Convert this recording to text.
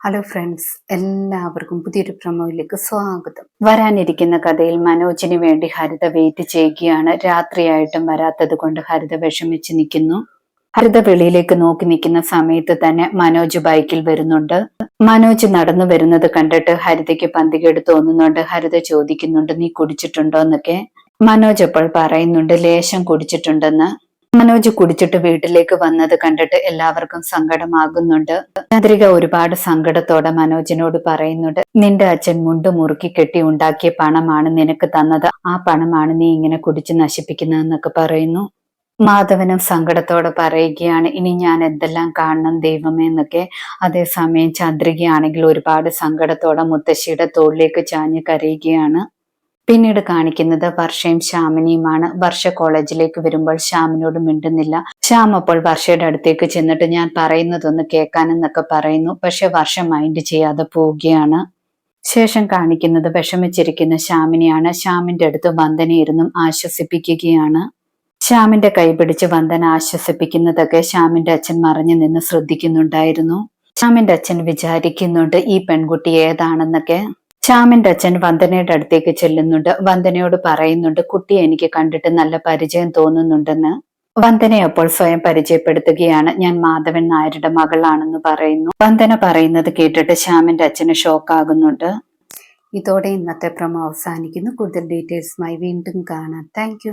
Hello friends എല്ലാവർക്കും പുതിയൊരു പ്രമോയിലേക്ക് സ്വാഗതം. വരാനിരിക്കുന്ന കഥയിൽ മനോജിന് വേണ്ടി ഹരിത വെയിറ്റ് ചെയ്യുകയാണ്. രാത്രിയായിട്ടും വരാത്തത് കൊണ്ട് ഹരിത വിഷമിച്ച് നിൽക്കുന്നു. ഹരിത വെളിയിലേക്ക് നോക്കി നിൽക്കുന്ന സമയത്ത് തന്നെ മനോജ് ബൈക്കിൽ വരുന്നുണ്ട്. മനോജ് നടന്നു വരുന്നത് കണ്ടിട്ട് ഹരിതയ്ക്ക് പന്തികേട് തോന്നുന്നുണ്ട്. ഹരിത ചോദിക്കുന്നുണ്ട് നീ കുടിച്ചിട്ടുണ്ടോ? എന്നൊക്കെ. മനോജ് അപ്പോൾ പറയുന്നുണ്ട് ലേശം കുടിച്ചിട്ടുണ്ടെന്ന്. മനോജ് കുടിച്ചിട്ട് വീട്ടിലേക്ക് വന്നത് കണ്ടിട്ട് എല്ലാവർക്കും സങ്കടമാകുന്നുണ്ട്. ചന്ദ്രിക ഒരുപാട് സങ്കടത്തോടെ മനോജിനോട് പറയുന്നുണ്ട് നിന്റെ അച്ഛൻ മുണ്ട് മുറുക്കി കെട്ടി ഉണ്ടാക്കിയ പണമാണ് നിനക്ക് തന്നത്. ആ പണമാണ് നീ ഇങ്ങനെ കുടിച്ച് നശിപ്പിക്കുന്നതെന്നൊക്കെ പറയുന്നു. മാധവനും സങ്കടത്തോടെ പറയുകയാണ് ഇനി ഞാൻ എന്തെല്ലാം കാണണം ദൈവമേ എന്നൊക്കെ. അതേസമയം ചന്ദ്രികയാണെങ്കിൽ ഒരുപാട് സങ്കടത്തോടെ മുത്തശ്ശിയുടെ തോളിലേക്ക് ചാഞ്ഞ് കരയുകയാണ്. പിന്നീട് കാണിക്കുന്നത് വർഷയും ശ്യാമിനിയുമാണ്. വർഷ കോളേജിലേക്ക് വരുമ്പോൾ ശ്യാമിനോട് മിണ്ടുന്നില്ല. ശ്യാം അപ്പോൾ വർഷയുടെ അടുത്തേക്ക് ചെന്നിട്ട് ഞാൻ പറയുന്നതൊന്ന് കേൾക്കാനെന്നൊക്കെ പറയുന്നു. പക്ഷെ വർഷ മൈൻഡ് ചെയ്യാതെ പോവുകയാണ്. ശേഷം കാണിക്കുന്നത് വിഷമിച്ചിരിക്കുന്ന ശ്യാമിനെയാണ്. ശ്യാമിന്റെ അടുത്ത് വന്ദനയിരുന്നും ആശ്വസിപ്പിക്കുകയാണ്. ശ്യാമിന്റെ കൈ പിടിച്ച് വന്ദന ആശ്വസിപ്പിക്കുന്നതൊക്കെ ശ്യാമിന്റെ അച്ഛൻ മറിഞ്ഞു നിന്ന് ശ്രദ്ധിക്കുന്നുണ്ടായിരുന്നു. ശ്യാമിന്റെ അച്ഛൻ വിചാരിക്കുന്നുണ്ട് ഈ പെൺകുട്ടി ഏതാണെന്നൊക്കെ. ശ്യാമിന്റെ അച്ഛൻ വന്ദനയുടെ അടുത്തേക്ക് ചെല്ലുന്നുണ്ട്. വന്ദനയോട് പറയുന്നുണ്ട് കുട്ടിയെ എനിക്ക് കണ്ടിട്ട് നല്ല പരിചയം തോന്നുന്നുണ്ടെന്ന്. വന്ദനെ അപ്പോൾ സ്വയം പരിചയപ്പെടുത്തുകയാണ്. ഞാൻ മാധവൻ നായരുടെ മകളാണെന്ന് പറയുന്നു. വന്ദന പറയുന്നത് കേട്ടിട്ട് ശ്യാമിന്റെ അച്ഛന് ഷോക്കാകുന്നുണ്ട്. ഇതോടെ ഇന്നത്തെ പ്രമോ അവസാനിക്കുന്നു. കൂടുതൽ ഡീറ്റെയിൽസുമായി വീണ്ടും കാണാം. താങ്ക്